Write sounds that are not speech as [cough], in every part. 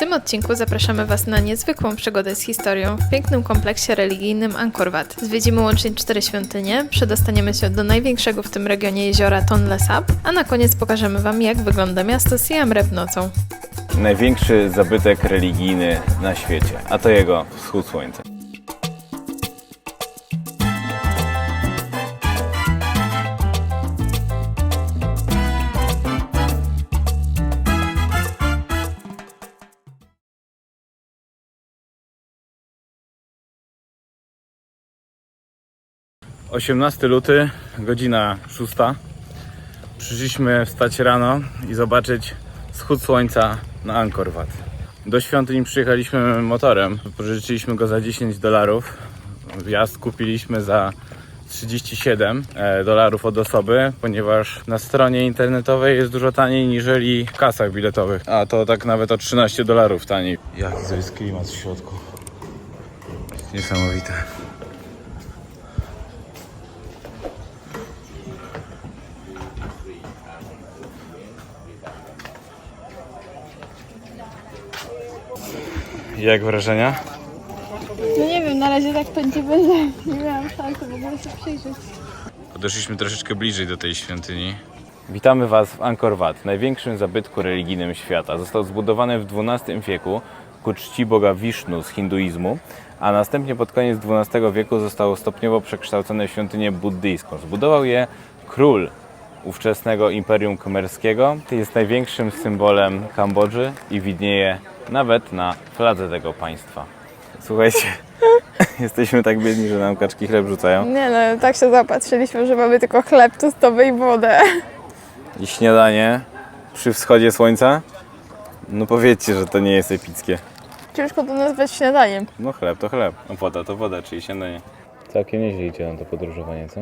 tym odcinku zapraszamy Was na niezwykłą przygodę z historią w pięknym kompleksie religijnym Angkor Wat. Zwiedzimy łącznie cztery świątynie, przedostaniemy się do największego w tym regionie jeziora Tonle Sap, a na koniec pokażemy Wam, jak wygląda miasto Siam Reap nocą. Największy zabytek religijny na świecie, a to jego wschód słońca. Osiemnasty luty, godzina szósta. Przyszliśmy wstać rano i zobaczyć wschód słońca na Angkor Wat. Do świątyni przyjechaliśmy motorem. Pożyczyliśmy go za 10 dolarów. Wjazd kupiliśmy za 37 e, dolarów od osoby, ponieważ na stronie internetowej jest dużo taniej niżeli w kasach biletowych. A to tak nawet o 13 dolarów taniej. Jaki to jest klimat w środku. Niesamowite. Jak wrażenia? No nie wiem, na razie tak to nie będę. Nie miałam szansy w ogóle się przyjrzeć. Podeszliśmy troszeczkę bliżej do tej świątyni. Witamy Was w Angkor Wat, największym zabytku religijnym świata. Został zbudowany w XII wieku ku czci boga Wisznu z hinduizmu, a następnie pod koniec XII wieku zostało stopniowo przekształcone w świątynię buddyjską. Zbudował je król ówczesnego Imperium Khmerskiego. Jest największym symbolem Kambodży i widnieje nawet na fladze tego państwa. Słuchajcie, [laughs] jesteśmy tak biedni, że nam kaczki chleb rzucają. Nie no, tak się zapatrzyliśmy, że mamy tylko chleb tostowy i wodę. i śniadanie przy wschodzie słońca? No powiedzcie, że to nie jest epickie. Ciężko to nazwać śniadaniem. No chleb to chleb, a woda to woda, czyli śniadanie. Całkiem nieźle idzie na to podróżowanie, co?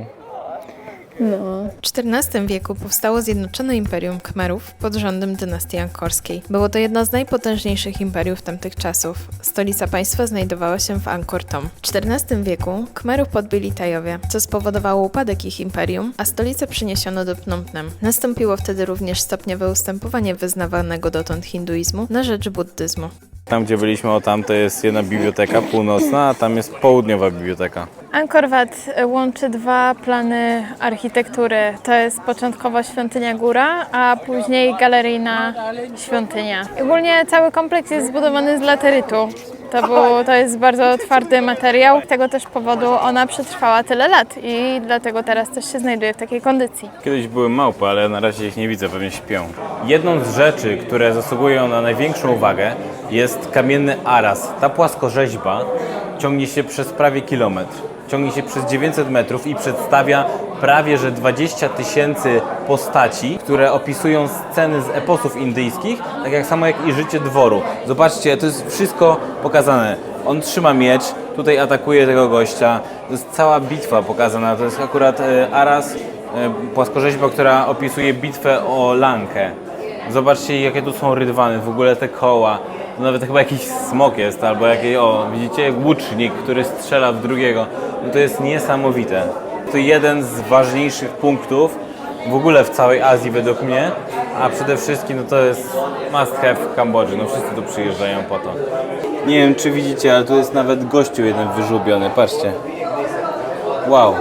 No. W XIV wieku powstało Zjednoczone Imperium Khmerów pod rządem dynastii Angkorskiej. Było to jedno z najpotężniejszych imperiów tamtych czasów. Stolica państwa znajdowała się w Angkor Thom. W XIV wieku Khmerów podbyli Tajowie, co spowodowało upadek ich imperium, a stolicę przeniesiono do Phnom Penh. Nastąpiło wtedy również stopniowe ustępowanie wyznawanego dotąd hinduizmu na rzecz buddyzmu. Tam, gdzie byliśmy, o tam, to jest jedna biblioteka północna, a tam jest południowa biblioteka. Angkor Wat łączy dwa plany architektury. To jest początkowo świątynia góra, a później galeryjna świątynia. Ogólnie cały kompleks jest zbudowany z laterytu. To, był, to jest bardzo twardy materiał. Z tego też powodu ona przetrwała tyle lat i dlatego teraz też się znajduje w takiej kondycji. Kiedyś były małpy, ale na razie ich nie widzę, pewnie śpią. Jedną z rzeczy, które zasługują na największą uwagę, jest kamienny aras. Ta płaskorzeźba ciągnie się przez prawie kilometr. Ciągnie się przez 900 metrów i przedstawia prawie że 20 tysięcy postaci, które opisują sceny z eposów indyjskich, tak jak samo jak i życie dworu. Zobaczcie, to jest wszystko pokazane. On trzyma miecz, tutaj atakuje tego gościa. To jest cała bitwa pokazana. To jest akurat e, Aras, e, płaskorzeźba, która opisuje bitwę o Lankę. Zobaczcie, jakie tu są rydwany, w ogóle te koła. To nawet chyba jakiś smok jest, albo jakiś, o, widzicie, łucznik, który strzela w drugiego. No to jest niesamowite. To jeden z ważniejszych punktów w ogóle w całej Azji według mnie, a przede wszystkim no to jest must have w Kambodży. No wszyscy tu przyjeżdżają po to. Nie wiem, czy widzicie, ale tu jest nawet gościu jeden wyżubiony, patrzcie. Wow.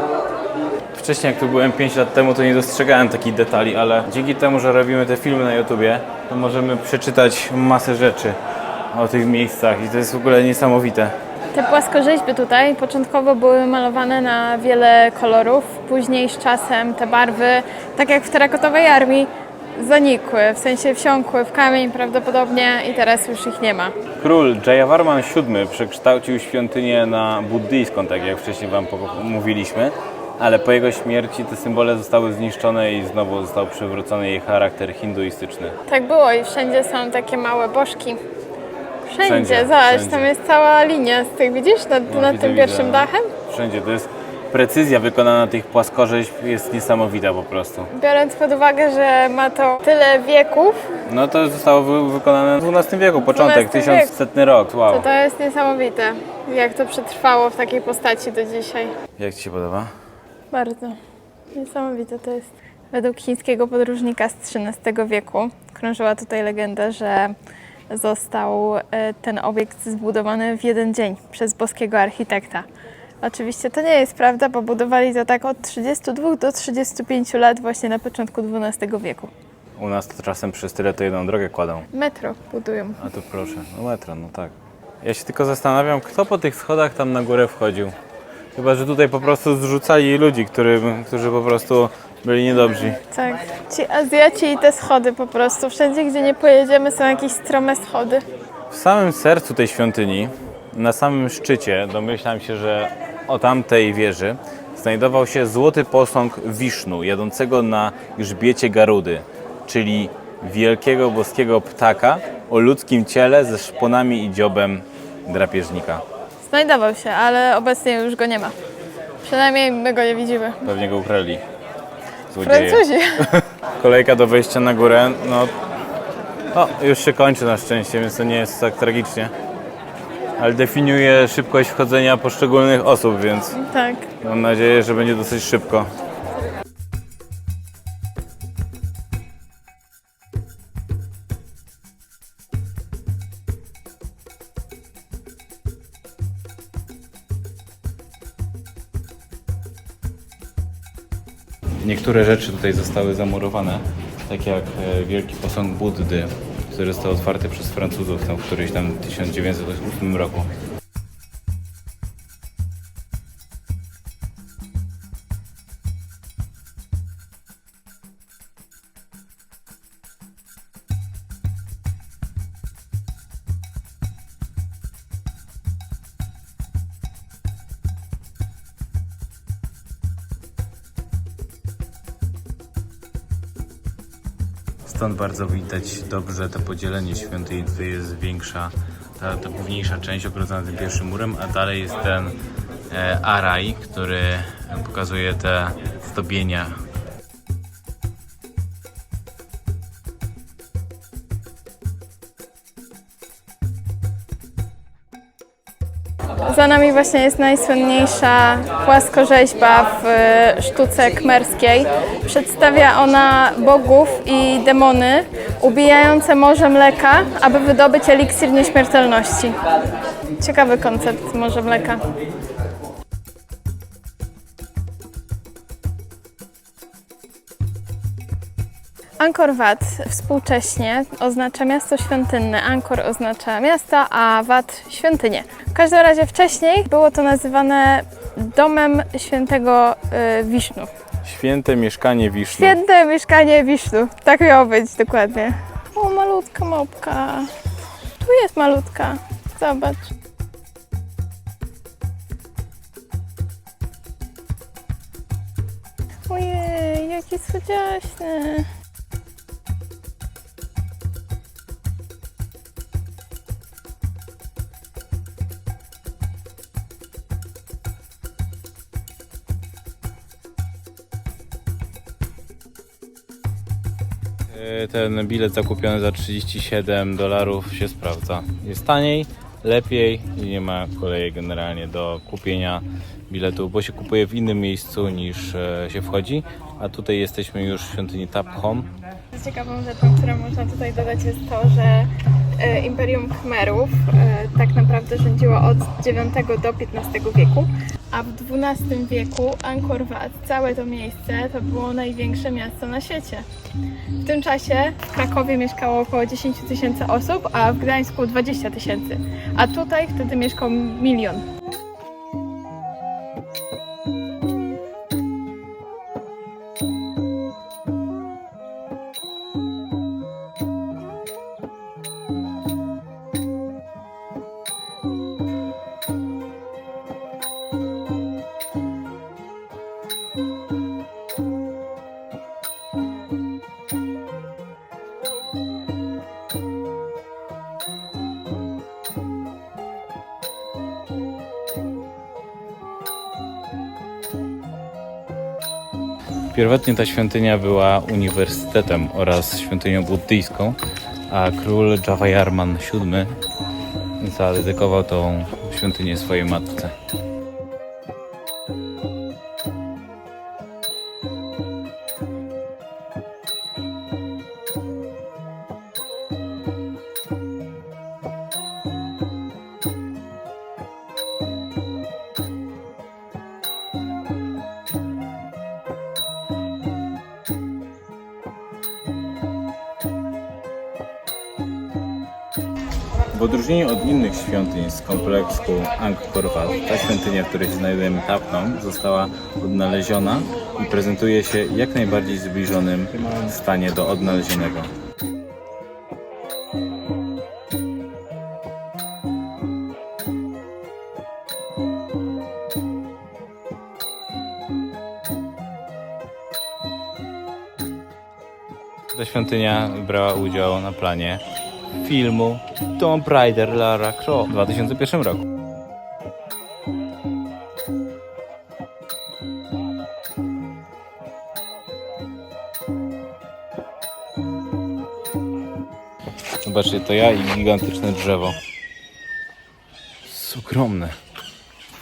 Wcześniej jak tu byłem 5 lat temu, to nie dostrzegałem takich detali, ale dzięki temu, że robimy te filmy na YouTubie, to możemy przeczytać masę rzeczy o tych miejscach i to jest w ogóle niesamowite. Te płaskorzeźby tutaj początkowo były malowane na wiele kolorów, później z czasem te barwy, tak jak w terakotowej armii, zanikły, w sensie wsiąkły w kamień prawdopodobnie i teraz już ich nie ma. Król Jayavarman VII przekształcił świątynię na buddyjską, tak jak wcześniej Wam mówiliśmy, ale po jego śmierci te symbole zostały zniszczone i znowu został przywrócony jej charakter hinduistyczny. Tak było i wszędzie są takie małe bożki. Wszędzie, Wszędzie, zobacz, wszędzie. tam jest cała linia z tych, widzisz, nad, No, nad widzę, tym pierwszym widzę. dachem? Wszędzie to jest precyzja wykonana tych płaskorzeźb jest niesamowita po prostu. Biorąc pod uwagę, że ma to tyle wieków, No to zostało wy- wykonane w XII wieku, początek, XII wieku. 1100 rok, wow. to to jest niesamowite, jak to przetrwało w takiej postaci do dzisiaj. Jak Ci się podoba? Bardzo. Niesamowite to jest. Według chińskiego podróżnika z XIII wieku krążyła tutaj legenda, że został e, ten obiekt zbudowany w jeden dzień przez boskiego architekta. Oczywiście to nie jest prawda, bo budowali to tak od 32 do 35 lat właśnie na początku XII wieku. U nas to czasem przez tyle to jedną drogę kładą. Metro budują. A tu proszę, no metro, no tak. Ja się tylko zastanawiam, kto po tych schodach tam na górę wchodził. Chyba, że tutaj po prostu zrzucali ludzi, którym, którzy po prostu byli niedobrzy. Tak. Ci Azjaci i te schody po prostu. Wszędzie, gdzie nie pojedziemy, są jakieś strome schody. W samym sercu tej świątyni, na samym szczycie, domyślam się, że o tamtej wieży, znajdował się złoty posąg Wisznu, jadącego na grzbiecie Garudy, czyli wielkiego boskiego ptaka o ludzkim ciele ze szponami i dziobem drapieżnika. Znajdował się, ale obecnie już go nie ma. Przynajmniej my go nie widzimy. Pewnie go ukradli. Złodzieje. Francuzi. [laughs] Kolejka do wejścia na górę, no, no już się kończy na szczęście, więc to nie jest tak tragicznie. Ale definiuje szybkość wchodzenia poszczególnych osób, więc tak. mam nadzieję, że będzie dosyć szybko. Niektóre rzeczy tutaj zostały zamurowane, tak jak e, wielki posąg Buddy, który został otwarty przez Francuzów tam w którymś tam 1908 roku. Bardzo widać dobrze to podzielenie świątyni. Tutaj jest większa, ta, ta główniejsza część ogrodzona tym pierwszym murem, a dalej jest ten e, araj, który pokazuje te zdobienia. Za nami właśnie jest najsłynniejsza płaskorzeźba w e, sztuce kmerskiej. Przedstawia ona bogów i demony ubijające morze mleka, aby wydobyć eliksir nieśmiertelności. Ciekawy koncept morze mleka. Angkor Wat współcześnie oznacza miasto świątynne. Angkor oznacza miasta, a Wat świątynię. W każdym razie wcześniej było to nazywane domem świętego y, Wisznu. Święte mieszkanie Wisznu. Święte mieszkanie Wisznu. Tak miało być dokładnie. O, malutka małpka. Tu jest malutka. Zobacz. Ojej, jaki słodziaśny. Ten bilet zakupiony za 37 dolarów się sprawdza. Jest taniej, lepiej i nie ma kolejek generalnie do kupienia biletu, bo się kupuje w innym miejscu niż e, się wchodzi. A tutaj jesteśmy już w świątyni Tap Home. Ciekawą rzeczą, którą można tutaj dodać jest to, że e, Imperium Khmerów e, tak naprawdę rządziło od IX do XV wieku, a w XII wieku Angkor Wat, całe to miejsce, to było największe miasto na świecie. W tym czasie w Krakowie mieszkało około 10 tysięcy osób, a w Gdańsku 20 tysięcy, a tutaj wtedy mieszkał milion. Pierwotnie ta świątynia była uniwersytetem oraz świątynią buddyjską, a król Jawaharman VII zadedykował tą świątynię swojej matce. Kompleksu Angkor Wat, ta świątynia, w której znajdujemy Tapnom, została odnaleziona i prezentuje się jak najbardziej zbliżonym stanie do odnalezionego. Ta świątynia brała udział na planie filmu Tomb Raider Lara Croft w 2001 roku. Zobaczcie, to ja i gigantyczne drzewo. Jest ogromne.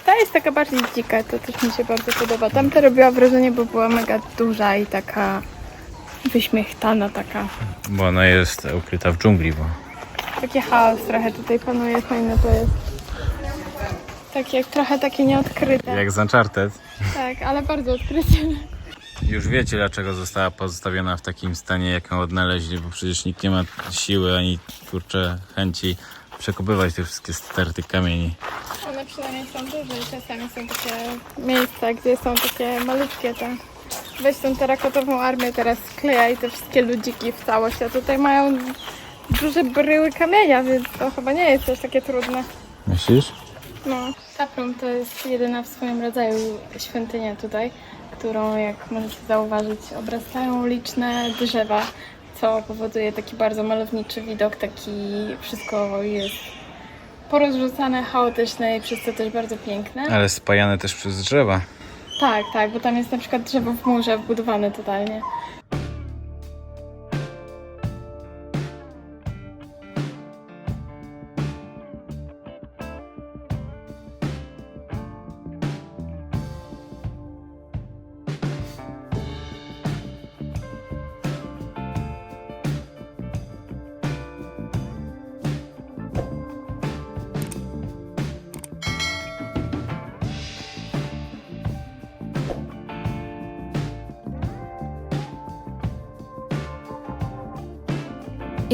Ta jest taka bardziej dzika, to też mi się bardzo podoba. Tamta robiła wrażenie, bo była mega duża i taka wyśmiechtana, taka. Bo ona jest ukryta w dżungli, bo Taki chaos trochę tutaj panuje, fajne to jest. Takie, trochę takie nieodkryte. jak z Uncharted. Tak, ale bardzo odkryte. Już wiecie, dlaczego została pozostawiona w takim stanie, jak ją odnaleźli, bo przecież nikt nie ma siły ani kurcze chęci przekopywać te wszystkie sterty kamieni. One przynajmniej są duże i czasami są takie miejsca, gdzie są takie malutkie te. Weź tą terakotową armię teraz sklejaj te wszystkie ludziki w całość, a tutaj mają duże bryły kamienia, więc to chyba nie jest też takie trudne. Myślisz? No. Taprum to jest jedyna w swoim rodzaju świątynia tutaj, którą jak możecie zauważyć obrastają liczne drzewa, co powoduje taki bardzo malowniczy widok, taki wszystko jest porozrzucane, chaotyczne i przez to też bardzo piękne. Ale spajane też przez drzewa. Tak, tak, bo tam jest na przykład drzewo w murze wbudowane totalnie.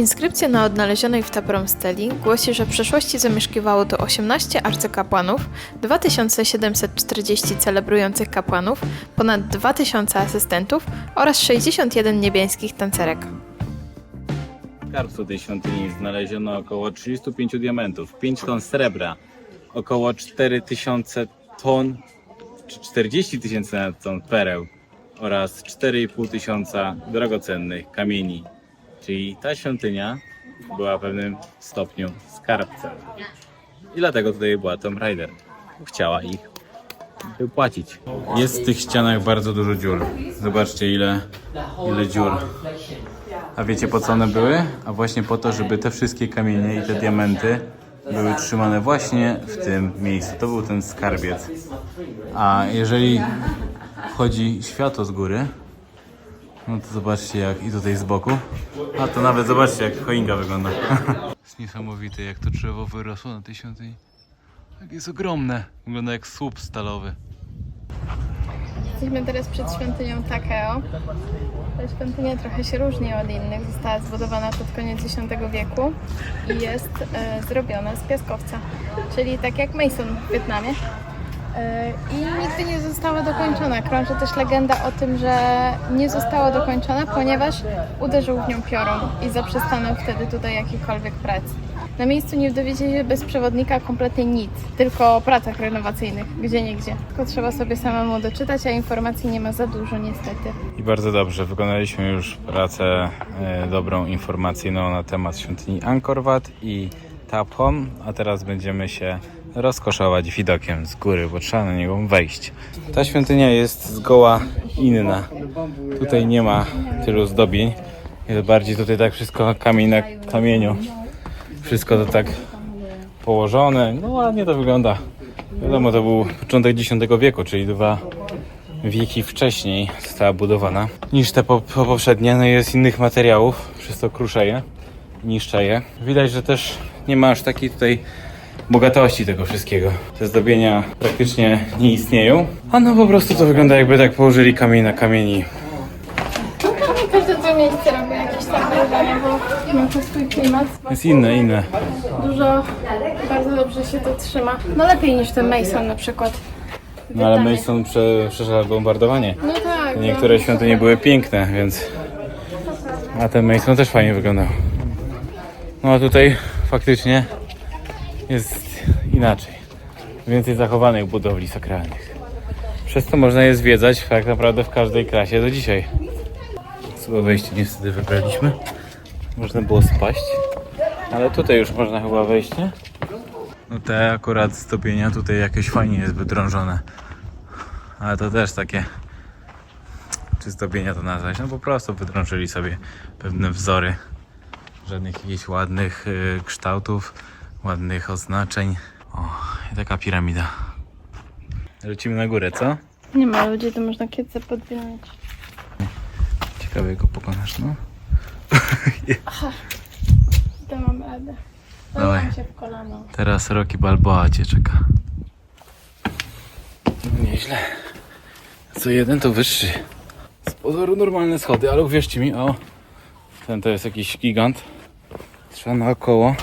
Inskrypcja na odnalezionej w Taprom steli głosi, że w przeszłości zamieszkiwało tu 18 arcykapłanów, 2740 celebrujących kapłanów, ponad 2000 asystentów oraz 61 niebiańskich tancerek. W skarbcu tej świątyni znaleziono około 35 diamentów, 5 ton srebra, około 4000 ton, czy 40 tysięcy ton pereł oraz 4,5 tysiąca drogocennych kamieni. Czyli ta świątynia była w pewnym stopniu skarbcem. I dlatego tutaj była Tomb Raider. Chciała ich wypłacić. Jest w tych ścianach bardzo dużo dziur. Zobaczcie ile, ile dziur. A wiecie po co one były? A właśnie po to, żeby te wszystkie kamienie i te diamenty były trzymane właśnie w tym miejscu. To był ten skarbiec. A jeżeli wchodzi światło z góry, no to zobaczcie jak i tutaj z boku. A to nawet zobaczcie jak choinka wygląda. [laughs] Jest niesamowite jak to drzewo wyrosło na tej świątyni. Jak jest ogromne. Wygląda jak słup stalowy. Jesteśmy teraz przed świątynią Takeo. Ta świątynia trochę się różni od innych. Została zbudowana pod koniec X wieku i jest e, zrobiona z piaskowca, czyli tak jak Mason w Wietnamie. I nigdy nie została dokończona. Krąży też legenda o tym, że nie została dokończona, ponieważ uderzył w nią piorun i zaprzestano wtedy tutaj jakichkolwiek prac. Na miejscu nie dowiedzieli się bez przewodnika kompletnie nic, tylko o pracach renowacyjnych, gdzie niegdzie. Tylko trzeba sobie samemu doczytać, a informacji nie ma za dużo niestety. I bardzo dobrze, wykonaliśmy już pracę e, dobrą informacyjną na temat świątyni Angkor Wat i Taphom, a teraz będziemy się rozkoszować widokiem z góry, bo trzeba na niego wejść. Ta świątynia jest zgoła inna. Tutaj nie ma tylu zdobień. Jest bardziej tutaj tak wszystko kamień na kamieniu. Wszystko to tak położone. No ładnie to wygląda. Wiadomo, to był początek X wieku, czyli dwa wieki wcześniej została budowana niż te po, po poprzednie. No jest innych materiałów, przez to kruszeje, niszczeje. Widać, że też nie ma aż takiej tutaj bogatości tego wszystkiego. Te zdobienia praktycznie nie istnieją, a no po prostu to wygląda jakby tak położyli kamień na kamieni. Każde to miejsce robi jakieś tam wrażenie, bo no, trochę swój klimat. Jest inne, inne. Dużo, bardzo dobrze się to trzyma. No lepiej niż ten Mason na przykład. No ale Mason prze, przeszedł bombardowanie. No tak. Niektóre świątynie były piękne, więc... A ten Mason też fajnie wyglądał. No a tutaj faktycznie jest inaczej. Więcej zachowanych budowli sakralnych. Przez to można je zwiedzać tak naprawdę w każdej klasie do dzisiaj. Słowo wejście niestety wybraliśmy. Można było spaść. Ale tutaj już można chyba wejść, nie? No te akurat stopienia tutaj jakieś fajnie jest wydrążone. Ale to też takie czy stopienia to nazwać, no po prostu wydrążyli sobie pewne wzory. Żadnych jakichś ładnych y, kształtów, ładnych oznaczeń. O, i taka piramida. Lecimy na górę, co? Nie ma ludzi, to można kiece podwinąć. Ciekawe, jak go pokonasz, no. To mam radę. Dawaj. Dawaj się w kolano. Teraz Rocky Balboa cię czeka. No nieźle. Co jeden to wyższy. Z pozoru normalne schody, ale uwierzcie mi, o. Ten to jest jakiś gigant. Trzeba naokoło.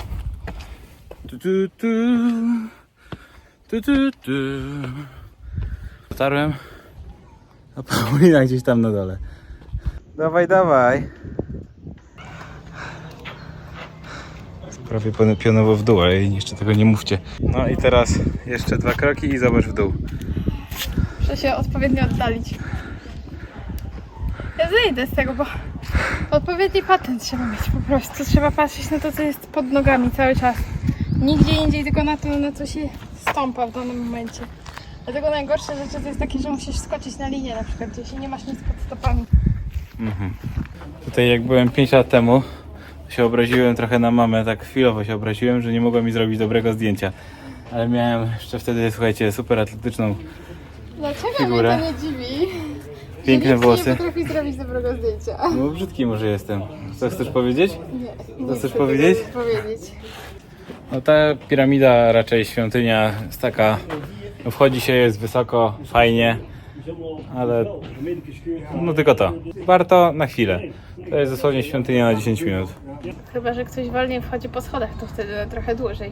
Tu, tu, tu. Tu, tu, tu. Dotarłem. A Paulina gdzieś tam na dole. Dawaj, dawaj. Prawie pionowo w dół, ale jeszcze tego nie mówcie. No i teraz jeszcze dwa kroki i zobacz w dół. Muszę się odpowiednio oddalić. Ja zejdę z tego, bo odpowiedni patent trzeba mieć po prostu. Trzeba patrzeć na to, co jest pod nogami cały czas. Nigdzie indziej, tylko na to, na co się stąpa w danym momencie. Dlatego najgorsze rzeczy to jest takie, że musisz skoczyć na linię na przykład, się nie masz nic pod stopami. Tutaj jak byłem 5 lat temu, się obraziłem trochę na mamę, tak chwilowo się obraziłem, że nie mogła mi zrobić dobrego zdjęcia. Ale miałem jeszcze wtedy, słuchajcie, super atletyczną, Dlaczego Figurę. mnie to nie dziwi? piękne włosy. nie potrafi zrobić dobrego zdjęcia. No brzydki może jestem. Co chcesz powiedzieć? Nie, Co chcesz powiedzieć? powiedzieć. No ta piramida, raczej świątynia jest taka, wchodzi się, jest wysoko, fajnie, ale no tylko to. Warto na chwilę. To jest dosłownie świątynia na 10 minut. Chyba, że ktoś wolniej wchodzi po schodach, to wtedy trochę dłużej.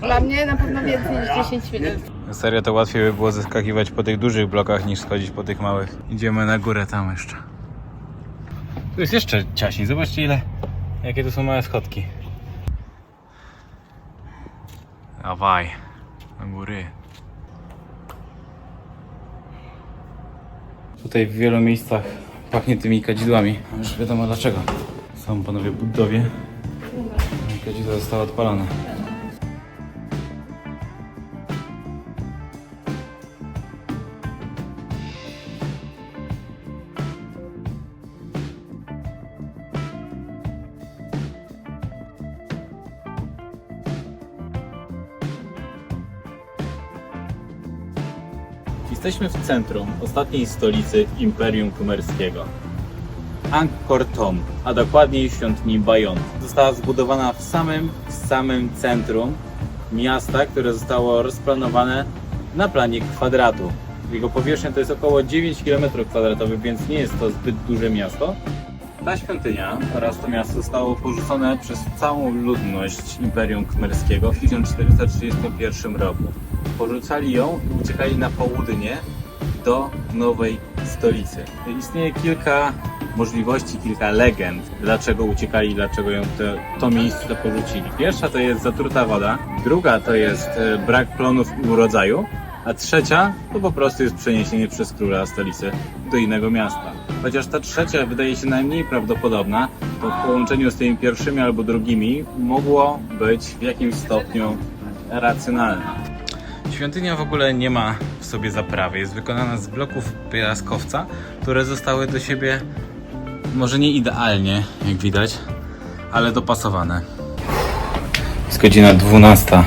Dla mnie na pewno więcej niż 10 minut. Serio to łatwiej by było zeskakiwać po tych dużych blokach niż schodzić po tych małych. Idziemy na górę tam jeszcze. Tu jest jeszcze ciaśniej. Zobaczcie ile, jakie tu są małe schodki. Dawaj, na góry. Tutaj w wielu miejscach pachnie tymi kadzidłami. Już wiadomo dlaczego. Są panowie buddowie. Kadzidła zostały odpalone. Jesteśmy w centrum ostatniej stolicy Imperium Kumerskiego. Angkor Thom, a dokładniej świątyni Bayon. Została zbudowana w samym, w samym centrum miasta, które zostało rozplanowane na planie kwadratu. Jego powierzchnia to jest około 9 km2, więc nie jest to zbyt duże miasto. Ta świątynia oraz to miasto zostało porzucone przez całą ludność Imperium Khmerskiego w 1431 roku. Porzucali ją i uciekali na południe do nowej stolicy. Istnieje kilka możliwości, kilka legend, dlaczego uciekali, dlaczego ją te, to miejsce porzucili. Pierwsza to jest zatruta woda, druga to jest e, brak plonów i urodzaju, a trzecia to po prostu jest przeniesienie przez króla stolicy do innego miasta. Chociaż ta trzecia wydaje się najmniej prawdopodobna, to w połączeniu z tymi pierwszymi albo drugimi mogło być w jakimś stopniu racjonalna. Świątynia w ogóle nie ma w sobie zaprawy. Jest wykonana z bloków piaskowca, które zostały do siebie może nie idealnie, jak widać, ale dopasowane. Jest godzina 12.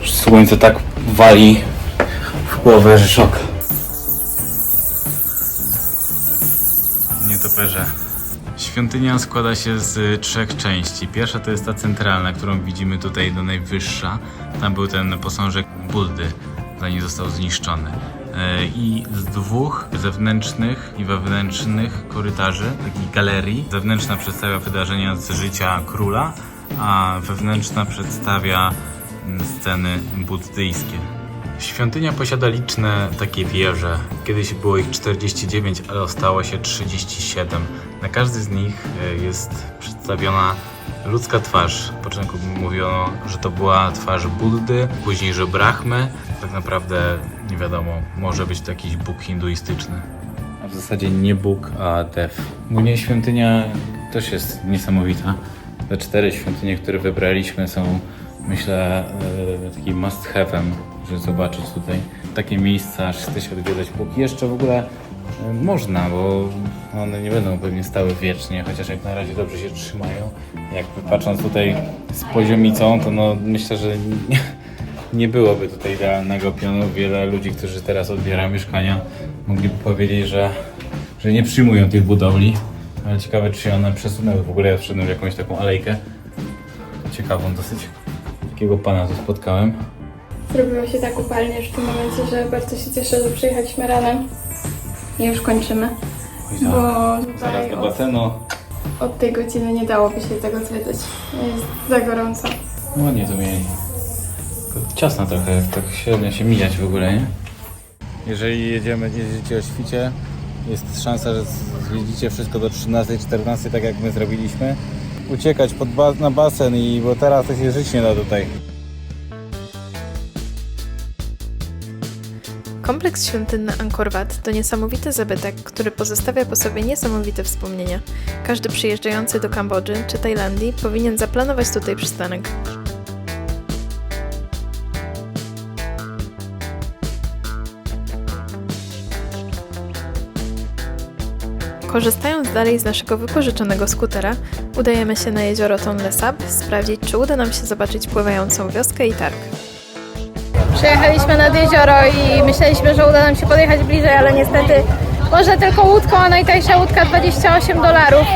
Już Słońce tak wali w głowę, że szok. Nietoperze. Świątynia składa się z trzech części. Pierwsza to jest ta centralna, którą widzimy tutaj do najwyższa. Tam był ten posążek Buddy, zanim został zniszczony. e, i z dwóch zewnętrznych i wewnętrznych korytarzy, takich galerii. Zewnętrzna przedstawia wydarzenia z życia króla, a wewnętrzna przedstawia mm, sceny buddyjskie. Świątynia posiada liczne takie wieże. Kiedyś było ich 49, ale ostało się 37. Na każdej z nich e, jest przedstawiona ludzka twarz. Na początku mówiono, że to była twarz Buddy, później, że Brahmy. Tak naprawdę nie wiadomo, może być to jakiś bóg hinduistyczny. A w zasadzie nie Bóg, a Dev. Ogólnie świątynia też jest niesamowita. Te cztery świątynie, które wybraliśmy są, myślę, e, takim must have'em, żeby zobaczyć tutaj. Takie miejsca, aż chce się odwiedzać, póki jeszcze w ogóle można, bo one nie będą pewnie stały wiecznie, chociaż jak na razie dobrze się trzymają. Jak patrząc tutaj z poziomicą, to no myślę, że nie, nie byłoby tutaj idealnego pionu. Wiele ludzi, którzy teraz odbierają mieszkania, mogliby powiedzieć, że, że nie przyjmują tych budowli. Ale ciekawe, czy się one przesunęły. W ogóle ja wszedłem w jakąś taką alejkę. Ciekawą dosyć. Takiego pana tu spotkałem. Zrobiło się tak upalnie w tym momencie, że bardzo się cieszę, że przyjechaliśmy ranem. I już kończymy. Bo Zaraz tutaj do od, basenu. od tej godziny nie dałoby się tego zwiedzać. Jest za gorąco. Ładnie to mieli. Tylko ciasno trochę, jak tak średnio się mijać w ogóle, nie? Jeżeli jedziemy, jedziecie o świcie, jest szansa, że zwiedzicie wszystko do 13-14, tak jak my zrobiliśmy. Uciekać pod ba- na basen, i bo teraz to się żyć nie da tutaj. Kompleks świątynny Angkor Wat to niesamowity zabytek, który pozostawia po sobie niesamowite wspomnienia. Każdy przyjeżdżający do Kambodży czy Tajlandii powinien zaplanować tutaj przystanek. Korzystając dalej z naszego wypożyczonego skutera, udajemy się na jezioro Tonle Sap, sprawdzić czy uda nam się zobaczyć pływającą wioskę i targ. Przyjechaliśmy nad jezioro i myśleliśmy, że uda nam się podjechać bliżej, ale niestety można tylko łódką, a najtańsza łódka 28 dolarów.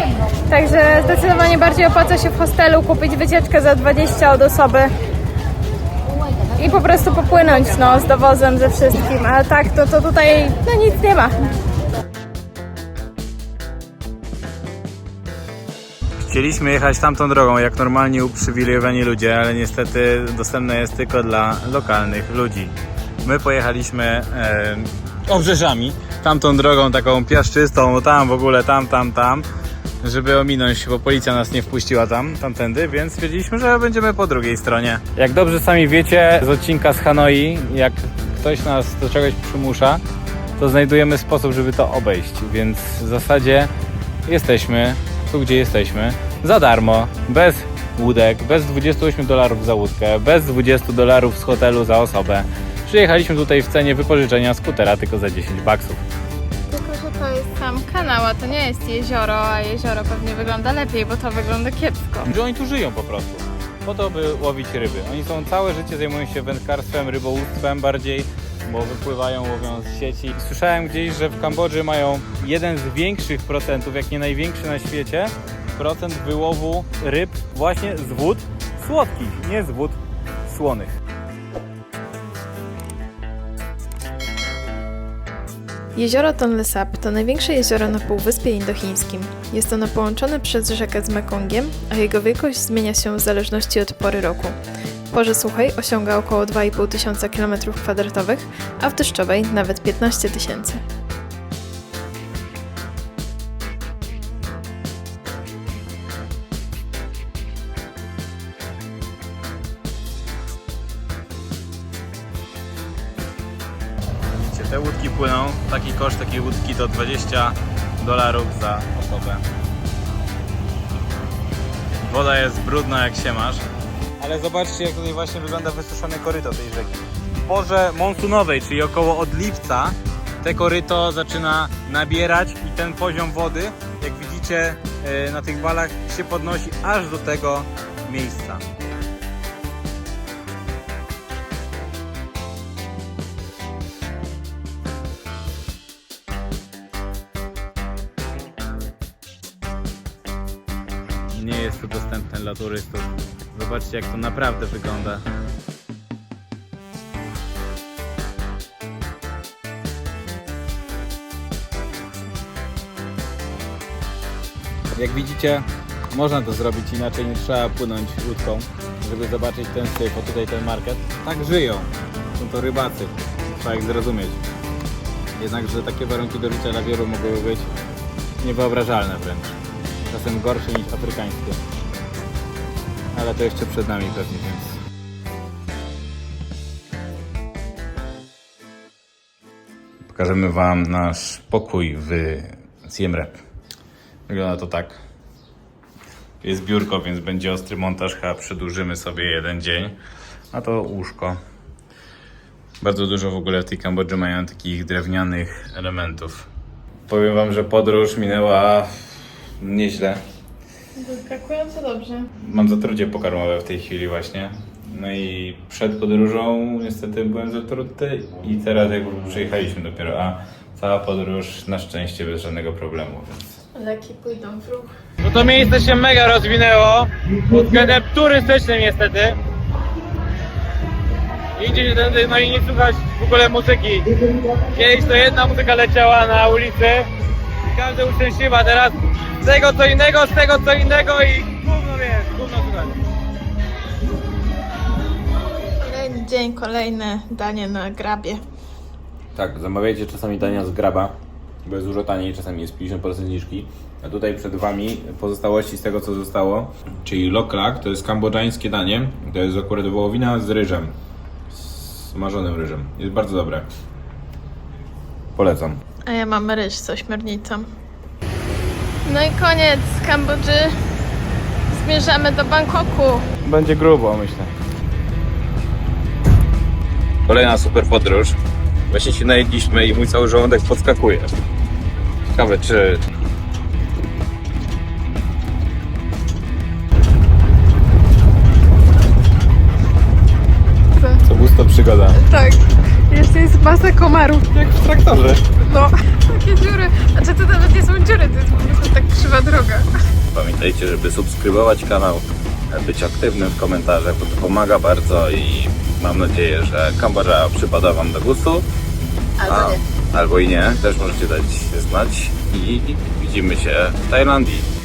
Także zdecydowanie bardziej opłaca się w hostelu kupić wycieczkę za 20 od osoby i po prostu popłynąć no, z dowozem, ze wszystkim. A tak, to, to tutaj no, nic nie ma. Chcieliśmy jechać tamtą drogą, jak normalnie uprzywilejowani ludzie, ale niestety dostępne jest tylko dla lokalnych ludzi. My pojechaliśmy e, obrzeżami, tamtą drogą taką piaszczystą, tam w ogóle, tam, tam, tam, żeby ominąć, bo policja nas nie wpuściła tam, tamtędy, więc stwierdziliśmy, że będziemy po drugiej stronie. Jak dobrze sami wiecie z odcinka z Hanoi, jak ktoś nas do czegoś przymusza, to znajdujemy sposób, żeby to obejść, więc w zasadzie jesteśmy tu, gdzie jesteśmy, za darmo, bez łódek, bez 28 dolarów za łódkę, bez 20 dolarów z hotelu za osobę. Przyjechaliśmy tutaj w cenie wypożyczenia skutera tylko za 10 baksów. Tylko, że to jest sam kanał, a to nie jest jezioro, a jezioro pewnie wygląda lepiej, bo to wygląda kiepsko. Że oni tu żyją po prostu. Po to, by łowić ryby. Oni są całe życie zajmują się wędkarstwem, rybołówstwem bardziej, bo wypływają, łowią z sieci. Słyszałem gdzieś, że w Kambodży mają jeden z większych procentów, jak nie największy na świecie, procent wyłowu ryb właśnie z wód słodkich, nie z wód słonych. Jezioro Tonle Sap to największe jezioro na Półwyspie Indochińskim. Jest ono połączone przez rzekę z Mekongiem, a jego wielkość zmienia się w zależności od pory roku. W porze suchej osiąga około 2,5 tysiąca km2, a w deszczowej nawet 15 tysięcy. Takiej łódki to 20 dolarów za osobę. Woda jest brudna jak się masz. Ale zobaczcie jak tutaj właśnie wygląda wysuszone koryto tej rzeki. W porze monsunowej, czyli około od lipca, te koryto zaczyna nabierać i ten poziom wody, jak widzicie e, na tych balach, się podnosi aż do tego miejsca. turystów. Zobaczcie jak to naprawdę wygląda. Jak widzicie, można to zrobić inaczej, nie trzeba płynąć łódką, żeby zobaczyć ten syf, bo tutaj ten market. Tak żyją, są to rybacy, trzeba ich zrozumieć. Jednakże takie warunki do życia dla wielu mogłyby być niewyobrażalne wręcz, czasem gorsze niż afrykańskie. Ale to jeszcze przed nami pewnie, więc... Pokażemy Wam nasz pokój w Siem Reap. Wygląda to tak. Jest biurko, więc będzie ostry montaż, chyba przedłużymy sobie jeden dzień. A to łóżko. Bardzo dużo w ogóle w tej Kambodży mają takich drewnianych elementów. Powiem Wam, że podróż minęła nieźle. Zaskakująco dobrze. Mam zatrucie pokarmowe w tej chwili właśnie. No i przed podróżą niestety byłem zatruty i teraz jak przyjechaliśmy dopiero, a cała podróż na szczęście bez żadnego problemu, więc... Leki pójdą w ruch. No to miejsce się mega rozwinęło pod względem turystycznym niestety. Idzie się tędy, no i nie słychać w ogóle muzyki. Kiedyś to jedna muzyka leciała na ulicy każdy uczęśliwa, teraz z tego co innego, z tego co innego i gówno wiesz, gówno słychać. Kolejny dzień, kolejne danie na grabie. Tak, zamawiajcie czasami dania z graba, bo jest dużo taniej, czasami jest 50% zniżki. A tutaj przed Wami pozostałości z tego, co zostało. Czyli loklak, to jest kambodżańskie danie. To jest akurat wołowina z ryżem. Z marzonym ryżem. Jest bardzo dobre. Polecam. A ja mam ryż z ośmiornicą. No i koniec Kambodży. Zmierzamy do Bangkoku. Będzie grubo, myślę. Kolejna super podróż. Właśnie się najedliśmy i mój cały żołądek podskakuje. Ciekawe, czy... Co gusto przygoda. Tak, jest masa komarów. Jak w traktorze. No, takie dziury. Znaczy to nawet nie są dziury, to jest po prostu tak krzywa droga. Pamiętajcie, żeby subskrybować kanał, być aktywnym w komentarzach, bo to pomaga bardzo i mam nadzieję, że Kambodża przypada Wam do gustu. Albo nie. Albo i nie, też możecie dać znać i widzimy się w Tajlandii.